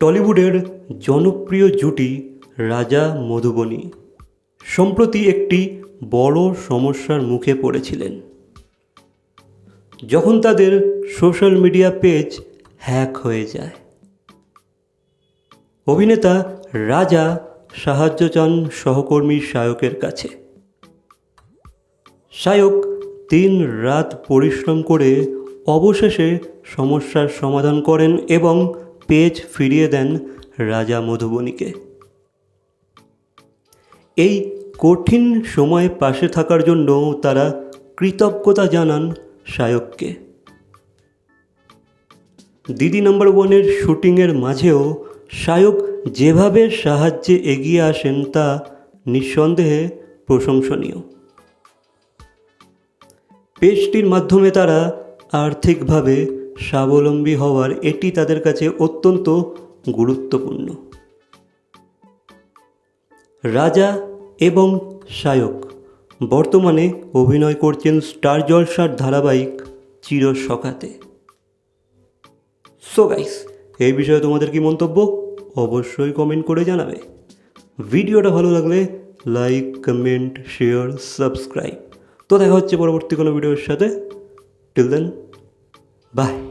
টলিউডের জনপ্রিয় জুটি রাজা মধুবনী। সম্প্রতি একটি বড় সমস্যার মুখে পড়েছিলেন। যখন তাদের সোশ্যাল মিডিয়া পেজ হ্যাক হয়ে যায়। অভিনেতা রাজা সাহায্য চান সহকর্মী শায়কের কাছে। শায়ক দিন রাত পরিশ্রম করে অবশেষে সমস্যার সমাধান করেন এবং পেজ ফিরিয়ে দেন রাজা মধুবনীকে। এই কঠিন সময়ে পাশে থাকার জন্য তারা কৃতজ্ঞতা জানান শায়ককে। দিদি নাম্বার ওয়ানের শুটিংয়ের মাঝেও শায়ক যেভাবে সাহায্যে এগিয়ে আসেন তা নিঃসন্দেহে প্রশংসনীয়। পেজটির মাধ্যমে তারা আর্থিকভাবে স্বাবলম্বী হওয়ার এটি তাদের কাছে অত্যন্ত গুরুত্বপূর্ণ। রাজা এবং শায়ক বর্তমানে অভিনয় করছেন স্টার জলসার ধারাবাহিক চিরসখাতে সো গাইস এই বিষয়ে তোমাদের কি মন্তব্য? অবশ্যই কমেন্ট করে জানাবে। ভিডিওটা ভালো লাগলে লাইক কমেন্ট শেয়ার সাবস্ক্রাইব তো দেখা হচ্ছে পরবর্তী কোনো ভিডিওর সাথে। Till then by